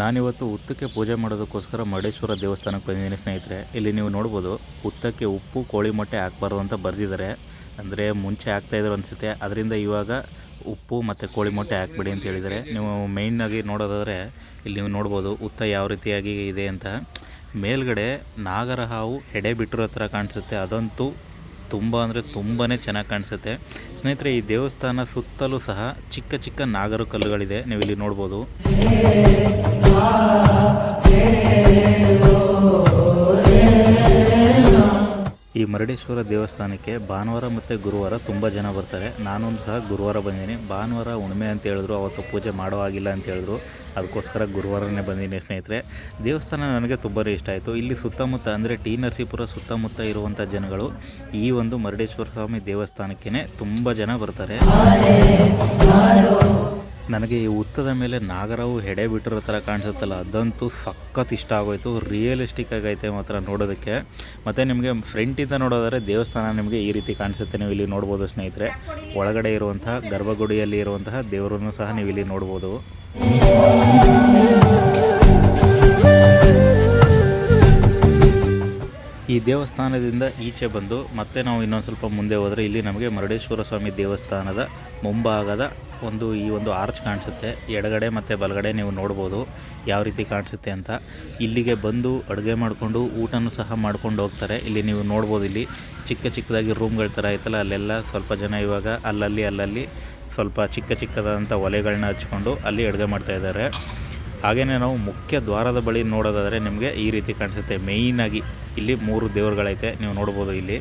ನಾನಿವತ್ತು ಉತ್ತಕ್ಕೆ ಪೂಜೆ ಮಾಡೋದಕ್ಕೋಸ್ಕರ ಮಡೇಶ್ವರ ದೇವಸ್ಥಾನಕ್ಕೆ ಬಂದಿದ್ದೀನಿ ಸ್ನೇಹಿತರೆ. ಇಲ್ಲಿ ನೀವು ನೋಡ್ಬೋದು, ಉತ್ತಕ್ಕೆ ಉಪ್ಪು, ಕೋಳಿ ಮೊಟ್ಟೆ ಹಾಕ್ಬಾರ್ದು ಅಂತ ಬರೆದಿದ್ದಾರೆ. ಅಂದರೆ ಮುಂಚೆ ಹಾಕ್ತಾಯಿದ್ರು ಅನಿಸುತ್ತೆ. ಅದರಿಂದ ಇವಾಗ ಉಪ್ಪು ಮತ್ತು ಕೋಳಿ ಮೊಟ್ಟೆ ಹಾಕ್ಬೇಡಿ ಅಂತ ಹೇಳಿದರೆ ನೀವು ಮೇಯ್ನಾಗಿ ನೋಡೋದಾದರೆ ಇಲ್ಲಿ ನೀವು ನೋಡ್ಬೋದು, ಉತ್ತ ಯಾವ ರೀತಿಯಾಗಿ ಇದೆ ಅಂತ. ಮೇಲ್ಗಡೆ ನಾಗರ ಹಾವು ಎಡೆ ಬಿಟ್ಟಿರೋ ಥರ ಕಾಣಿಸುತ್ತೆ. ಅದಂತೂ ತುಂಬ ಅಂದರೆ ತುಂಬಾ ಚೆನ್ನಾಗಿ ಕಾಣಿಸುತ್ತೆ. ಸ್ನೇಹಿತರೆ, ಈ ದೇವಸ್ಥಾನ ಸುತ್ತಲೂ ಸಹ ಚಿಕ್ಕ ಚಿಕ್ಕ ನಾಗರ ಕಲ್ಲುಗಳಿದೆ. ನೀವು ಇಲ್ಲಿ ನೋಡ್ಬೋದು. ಈ ಮರಡೇಶ್ವರ ದೇವಸ್ಥಾನಕ್ಕೆ ಭಾನುವಾರ ಮತ್ತು ಗುರುವಾರ ತುಂಬ ಜನ ಬರ್ತಾರೆ. ನಾನು ಸಹ ಗುರುವಾರ ಬಂದಿದ್ದೀನಿ ಭಾನುವಾರ ಹುಣ್ಮೆ ಅಂತ ಹೇಳಿದ್ರು, ಅವತ್ತು ಪೂಜೆ ಮಾಡೋ ಆಗಿಲ್ಲ ಅಂತ ಹೇಳಿದ್ರು. ಅದಕ್ಕೋಸ್ಕರ ಗುರುವಾರನೇ ಬಂದಿದ್ದೀನಿ ಸ್ನೇಹಿತರೆ. ದೇವಸ್ಥಾನ ನನಗೆ ತುಂಬಾ ಇಷ್ಟ ಆಯಿತು. ಇಲ್ಲಿ ಸುತ್ತಮುತ್ತ ಅಂದರೆ ಟಿ ನರಸೀಪುರ ಸುತ್ತಮುತ್ತ ಇರುವಂಥ ಜನಗಳು ಈ ಒಂದು ಮರಡೇಶ್ವರ ಸ್ವಾಮಿ ದೇವಸ್ಥಾನಕ್ಕೇ ತುಂಬ ಜನ ಬರ್ತಾರೆ. ನನಗೆ ಈ ಉತ್ತದ ಮೇಲೆ ನಾಗರವು ಹೆಡೆ ಬಿಟ್ಟಿರೋ ಥರ ಕಾಣಿಸುತ್ತಲ್ಲ, ಅದಂತೂ ಸಖತ್ ಇಷ್ಟ ಆಗೋಯ್ತು. ರಿಯಲಿಸ್ಟಿಕ್ ಆಗೈತೆ ಮಾತ್ರ ನೋಡೋದಕ್ಕೆ. ಮತ್ತು ನಿಮಗೆ ಫ್ರಂಟಿಂದ ನೋಡೋದಾದರೆ ದೇವಸ್ಥಾನ ನಿಮಗೆ ಈ ರೀತಿ ಕಾಣಿಸುತ್ತೆ. ನೀವು ಇಲ್ಲಿ ನೋಡ್ಬೋದು ಸ್ನೇಹಿತರೆ. ಒಳಗಡೆ ಇರುವಂತಹ, ಗರ್ಭಗುಡಿಯಲ್ಲಿ ಇರುವಂತಹ ದೇವರನ್ನು ಸಹ ನೀವು ಇಲ್ಲಿ ನೋಡ್ಬೋದು. ಈ ದೇವಸ್ಥಾನದಿಂದ ಈಚೆ ಬಂದು ಮತ್ತೆ ನಾವು ಇನ್ನೊಂದು ಸ್ವಲ್ಪ ಮುಂದೆ ಹೋದರೆ ಇಲ್ಲಿ ನಮಗೆ ಮರುಡೇಶ್ವರ ಸ್ವಾಮಿ ದೇವಸ್ಥಾನದ ಮುಂಭಾಗದ ಒಂದು ಈ ಒಂದು ಆರ್ಚ್ ಕಾಣಿಸುತ್ತೆ. ಎಡಗಡೆ ಮತ್ತು ಬಲಗಡೆ ನೀವು ನೋಡ್ಬೋದು ಯಾವ ರೀತಿ ಕಾಣಿಸುತ್ತೆ ಅಂತ. ಇಲ್ಲಿಗೆ ಬಂದು ಅಡುಗೆ ಮಾಡಿಕೊಂಡು ಊಟನೂ ಸಹ ಮಾಡ್ಕೊಂಡು ಹೋಗ್ತಾರೆ. ಇಲ್ಲಿ ನೀವು ನೋಡ್ಬೋದು ಇಲ್ಲಿ ಚಿಕ್ಕ ಚಿಕ್ಕದಾಗಿ ರೂಮ್ಗಳ ಥರ ಐತಲ್ಲ, ಅಲ್ಲೆಲ್ಲ ಸ್ವಲ್ಪ ಜನ ಇವಾಗ ಅಲ್ಲಲ್ಲಿ ಅಲ್ಲಲ್ಲಿ ಸ್ವಲ್ಪ ಚಿಕ್ಕ ಚಿಕ್ಕದಾದಂಥ ಒಲೆಗಳನ್ನ ಹಚ್ಕೊಂಡು ಅಲ್ಲಿ ಅಡುಗೆ ಮಾಡ್ತಾ ಇದ್ದಾರೆ. ಹಾಗೆಯೇ ನಾವು ಮುಖ್ಯ ದ್ವಾರದ ಬಳಿ ನೋಡೋದಾದರೆ ನಿಮಗೆ ಈ ರೀತಿ ಕಾಣಿಸುತ್ತೆ. ಮೇಯ್ನಾಗಿ ಇಲ್ಲಿ ಮೂರು ದೇವರುಗಳೈತೆ. ನೀವು ನೋಡ್ಬೋದು ಇಲ್ಲಿ.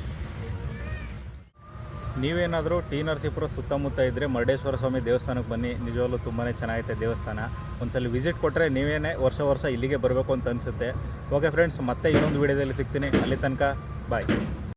ನೀವೇನಾದರೂ ಟಿ ನರಸೀಪುರ ಸುತ್ತಮುತ್ತ ಇದ್ದರೆ ಮರುಡೇಶ್ವರ ಸ್ವಾಮಿ ದೇವಸ್ಥಾನಕ್ಕೆ ಬನ್ನಿ. ನಿಜವಾಗ್ಲೂ ತುಂಬಾ ಚೆನ್ನಾಗೈತೆ ದೇವಸ್ಥಾನ. ಒಂದ್ಸಲ ವಿಸಿಟ್ ಕೊಟ್ಟರೆ ನೀವೇನೇ ವರ್ಷ ವರ್ಷ ಇಲ್ಲಿಗೆ ಬರಬೇಕು ಅಂತ ಅನಿಸುತ್ತೆ. ಓಕೆ ಫ್ರೆಂಡ್ಸ್ ಮತ್ತೆ ಇನ್ನೊಂದು ವೀಡಿಯೋದಲ್ಲಿ ಸಿಗ್ತೀನಿ. ಅಲ್ಲಿ ತನಕ ಬಾಯ್